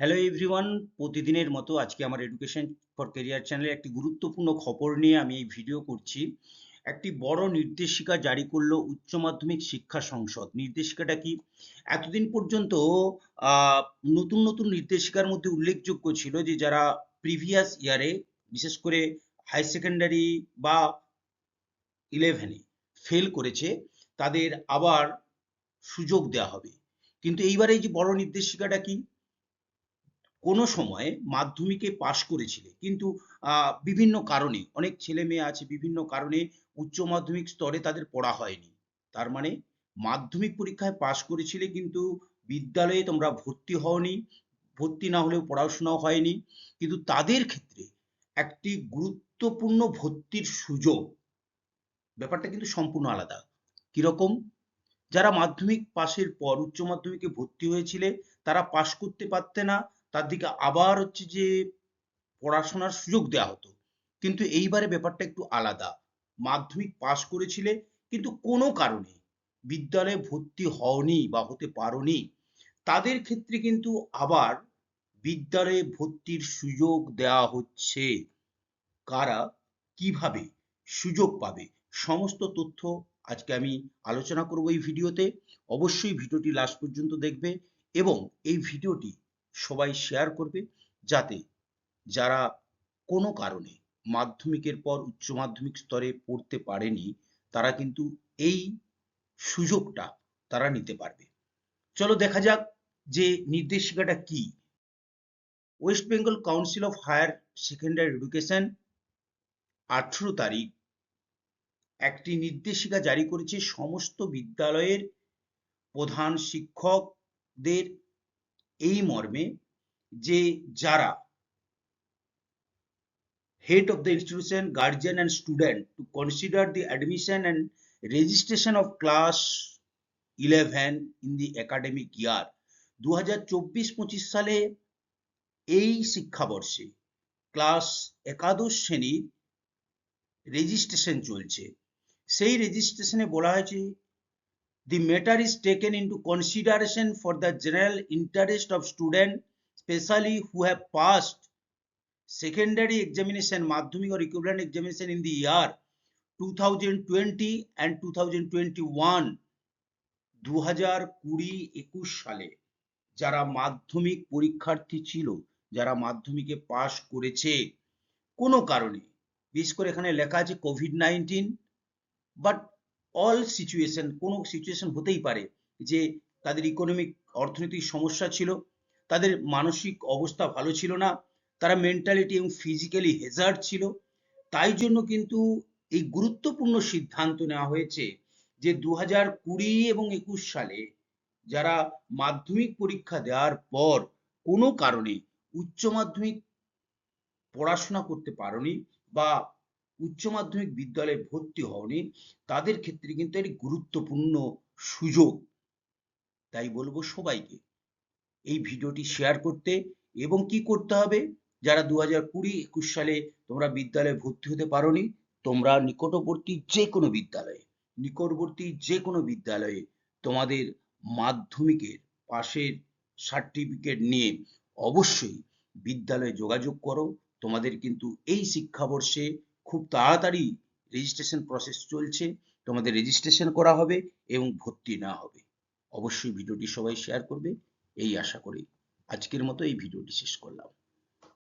Hello everyone প্রতিদিনের মতো আজকে আমার এডুকেশন ফর কেরিয়ার চ্যানেলে একটি গুরুত্বপূর্ণ খবর নিয়ে আমি এই ভিডিও করছি। একটি বড় নির্দেশিকা জারি করল উচ্চ মাধ্যমিক শিক্ষা সংসদ। নির্দেশিকাটা কি? এতদিন পর্যন্ত নতুন নতুন নির্দেশিকার মধ্যে উল্লেখযোগ্য ছিল যে যারা প্রিভিয়াস ইয়ারে বিশেষ করে হাই সেকেন্ডারি বা ইলেভেনে ফেল করেছে, তাদের আবার সুযোগ দেওয়া হবে। কিন্তু এইবারে এই যে বড় নির্দেশিকাটা কি? কোনো সময়ে মাধ্যমিকে পাশ করেছিলে। কিন্তু বিভিন্ন কারণে, অনেক ছেলে মেয়ে আছে, বিভিন্ন কারণে উচ্চ মাধ্যমিক স্তরে তাদের পড়া হয়নি। তার মানে মাধ্যমিক পরীক্ষায় পাশ করেছিলে কিন্তু বিদ্যালয়ে তোমরা ভর্তি হওনি, ভর্তি না হলেও পড়াশোনাও হয়নি। কিন্তু তাদের ক্ষেত্রে একটি গুরুত্বপূর্ণ ভর্তির সুযোগ, ব্যাপারটা কিন্তু সম্পূর্ণ আলাদা। কীরকম? যারা মাধ্যমিক পাশের পর, উচ্চ মাধ্যমিকে ভর্তি হয়েছিলে, তারা পাশ করতে পারতে না তার দিকে আবার হচ্ছে যে পড়াশোনার সুযোগ দেওয়া হতো। কিন্তু এইবারে ব্যাপারটা একটু আলাদা। মাধ্যমিক পাশ করেছিলে, কিন্তু কোনো কারণে বিদ্যালয়ে ভর্তি হওনি বা হতে পারোনি। তাদের ক্ষেত্রে কিন্তু আবার বিদ্যালয়ে ভর্তির সুযোগ দেওয়া হচ্ছে। কারা, কীভাবে সুযোগ পাবে, সমস্ত তথ্য আজকে আমি আলোচনা করব এই ভিডিওতে। অবশ্যই ভিডিওটি লাস্ট পর্যন্ত দেখবে এবং এই ভিডিওটি সবাই শেয়ার করবে যাতে যারা কোনো কারণে মাধ্যমিকের পর উচ্চ মাধ্যমিক স্তরে পড়তে পারেনি, তারা কিন্তু এই সুযোগটা তারা নিতে পারবে। চলো দেখা যাক যে নির্দেশিকাটা কি। West Bengal Council of Higher Secondary Education আঠেরো তারিখ একটি নির্দেশিকা জারি করেছে সমস্ত বিদ্যালয়ের প্রধান শিক্ষকদের এই মর্মে যে যারা head of the institution guardian and student to consider the admission and registration of class eleven in the academic year দু হাজার চব্বিশ পঁচিশ সালে এই শিক্ষাবর্ষে ক্লাস একাদশ শ্রেণির রেজিস্ট্রেশন চলছে। সেই রেজিস্ট্রেশনে বলা হয়েছে the matter is taken into consideration for the general interest of students especially who have passed secondary examination madhyamik or equivalent examination in the year 2020 and 2021 দু হাজার কুড়ি একুশ সালে যারা মাধ্যমিক পরীক্ষার্থী ছিল যারা মাধ্যমিকে পাশ করেছে কোনো কারণে বিশেষ করে এখানে লেখা আছে COVID nineteen but all situation কোনো সিচুয়েশন হতেই পারে যে তাদের ইকোনমিক অর্থনৈতিক সমস্যা ছিল, তাদের মানসিক অবস্থা ভালো ছিল না, তারা মেন্টালিটি এবং ফিজিক্যালি হেজার্ড ছিল। তাই জন্য কিন্তু এই গুরুত্বপূর্ণ সিদ্ধান্ত নেওয়া হয়েছে যে দু হাজার কুড়ি এবং একুশ সালে যারা মাধ্যমিক পরীক্ষা দেওয়ার পর কোনো কারণে উচ্চ মাধ্যমিক পড়াশোনা করতে পারোনি বা উচ্চ মাধ্যমিক বিদ্যালয়ে ভর্তি হওনি। তাদের ক্ষেত্রে কিন্তু এটি গুরুত্বপূর্ণ সুযোগ। তাই বলব সবাইকে এই ভিডিওটি শেয়ার করতে এবং কি করতে হবে? যারা দু হাজার কুড়ি, একুশ সালে তোমরা বিদ্যালয়ে ভর্তি হতে পারোনি, তোমরা নিকটবর্তী যে কোনো বিদ্যালয়ে, নিকটবর্তী যে কোনো বিদ্যালয়ে তোমাদের মাধ্যমিকের পাশের সার্টিফিকেট নিয়ে অবশ্যই বিদ্যালয়ে যোগাযোগ করো। তোমাদের কিন্তু এই শিক্ষাবর্ষে খুব তাড়াতাড়ি রেজিস্ট্রেশন প্রসেস চলছে। তোমাদের রেজিস্ট্রেশন করা হবে এবং ভর্তি না হবে। অবশ্যই ভিডিওটি সবাই শেয়ার করবে। এই আশা করি আজকের মতো এই ভিডিওটি শেষ করলাম।